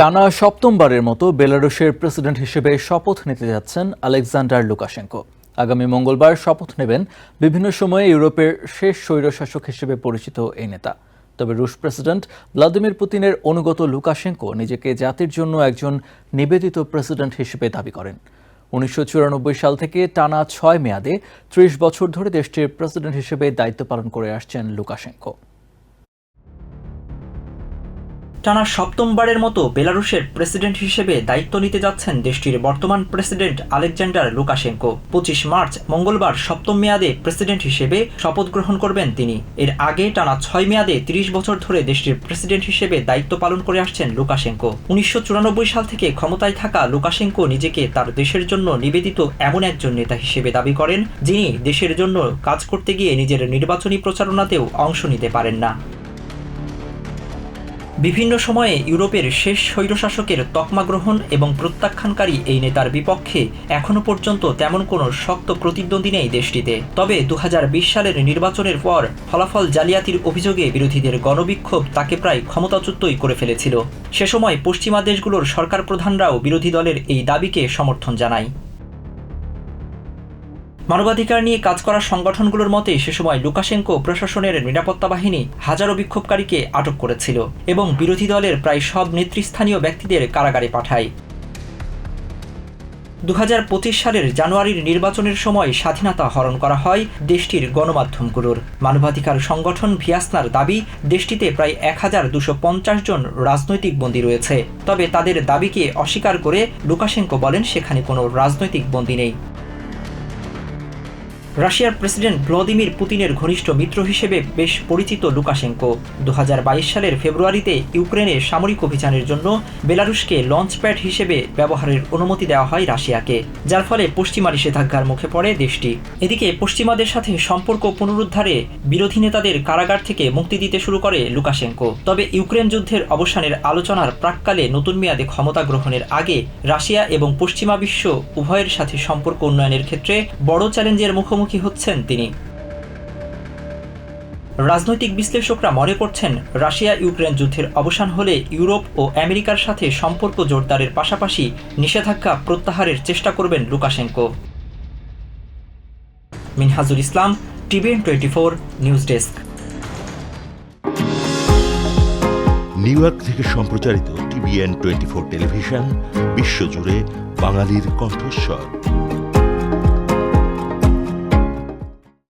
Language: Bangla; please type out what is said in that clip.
টানা সপ্তমবারের মতো বেলারুশের প্রেসিডেন্ট হিসেবে শপথ নিতে যাচ্ছেন আলেকজান্ডার লুকাশেঙ্কো। আগামী মঙ্গলবার শপথ নেবেন বিভিন্ন সময়ে ইউরোপের শেষ স্বৈরশাসক হিসেবে পরিচিত এই নেতা। তবে রুশ প্রেসিডেন্ট ভ্লাদিমির পুতিনের অনুগত লুকাশেঙ্কো নিজেকে জাতির জন্য একজন নিবেদিত প্রেসিডেন্ট হিসেবে দাবি করেন। উনিশশো চুরানব্বই সাল থেকে টানা ছয় মেয়াদে ত্রিশ বছর ধরে দেশটির প্রেসিডেন্ট হিসেবে দায়িত্ব পালন করে আসছেন লুকাশেঙ্কো। টানা সপ্তমবারের মতো বেলারুশের প্রেসিডেন্ট হিসেবে দায়িত্ব নিতে যাচ্ছেন দেশটির বর্তমান প্রেসিডেন্ট আলেকজান্ডার লুকাশেঙ্কো। পঁচিশ মার্চ, মঙ্গলবার সপ্তম মেয়াদে প্রেসিডেন্ট হিসেবে শপথ গ্রহণ করবেন তিনি। এর আগে টানা ছয় মেয়াদে তিরিশ বছর ধরে দেশটির প্রেসিডেন্ট হিসেবে দায়িত্ব পালন করে আসছেন লুকাশেঙ্কো। উনিশশো চুরানব্বই সাল থেকে ক্ষমতায় থাকা লুকাশেঙ্কো নিজেকে তার দেশের জন্য নিবেদিত এমন একজন নেতা হিসেবে দাবি করেন, যিনি দেশের জন্য কাজ করতে গিয়ে নিজের নির্বাচনী প্রচারণাতেও অংশ নিতে পারেন না। বিভিন্ন সময়ে ইউরোপের শেষ স্বৈরশাসকের তকমা গ্রহণ এবং প্রত্যাখ্যানকারী এই নেতার বিপক্ষে এখনও পর্যন্ত তেমন কোনো শক্ত প্রতিদ্বন্দ্বী নেই দেশটিতে। তবে দু হাজার বিশ সালের নির্বাচনের পর ফলাফল জালিয়াতির অভিযোগে বিরোধীদের গণবিক্ষোভ তাকে প্রায় ক্ষমতাচ্যুতই করে ফেলেছিল। সে সময় পশ্চিমা দেশগুলোর সরকার প্রধানরাও বিরোধী দলের এই দাবিকে সমর্থন জানায়। মানবাধিকার নিয়ে কাজ করা সংগঠনগুলোর মতে সে সময় লুকাশেঙ্কো প্রশাসনের নিরাপত্তা বাহিনী হাজারো বিক্ষোভকারীকে আটক করেছিল এবং বিরোধী দলের প্রায় সব নেতৃস্থানীয় ব্যক্তিদের কারাগারে পাঠায়। দু হাজার পঁচিশ সালের জানুয়ারির নির্বাচনের সময় স্বাধীনতা হরণ করা হয় দেশটির গণমাধ্যমগুলোর। মানবাধিকার সংগঠন ভিয়াসনার দাবি, দেশটিতে প্রায় এক হাজার দুশো পঞ্চাশ জন রাজনৈতিক বন্দী রয়েছে। তবে তাদের দাবিকে অস্বীকার করে লুকাশেঙ্কো বলেন সেখানে কোনো রাজনৈতিক বন্দী নেই। রাশিয়ার প্রেসিডেন্ট ভ্লাদিমির পুতিনের ঘনিষ্ঠ মিত্র হিসেবে বেশ পরিচিত লুকাশেঙ্কো। দু হাজার বাইশ সালের ফেব্রুয়ারিতে ইউক্রেনে সামরিক অভিযানের জন্য বেলারুশকে লঞ্চপ্যাড হিসেবে ব্যবহারের অনুমতি দেওয়া হয় রাশিয়াকে, যার ফলে পশ্চিমা নিষেধাজ্ঞার মুখে পড়ে দেশটি। এদিকে পশ্চিমাদের সাথে সম্পর্ক পুনরুদ্ধারে বিরোধী নেতাদের কারাগার থেকে মুক্তি দিতে শুরু করে লুকাশেঙ্কো। তবে ইউক্রেন যুদ্ধের অবসানের আলোচনার প্রাককালে নতুন মেয়াদে ক্ষমতা গ্রহণের আগে রাশিয়া এবং পশ্চিমা বিশ্ব উভয়ের সাথে সম্পর্ক উন্নয়নের ক্ষেত্রে বড় চ্যালেঞ্জের মুখোমুখি হচ্ছেন তিনি। রাজনৈতিক বিশ্লেষকরা মনে করছেন রাশিয়া ইউক্রেন যুদ্ধের অবসান হলে ইউরোপ ও আমেরিকার সাথে সম্পর্ক জোরদারের পাশাপাশি নিষেধাজ্ঞা প্রত্যাহারের চেষ্টা করবেন Lukashenko. Minhajul Islam, TVN twenty four, news desk. New York থেকে সম্প্রচারিত টিভিএন টোয়েন্টি ফোর টেলিভিশন, বিশ্বজুড়ে বাঙালির কণ্ঠস্বর।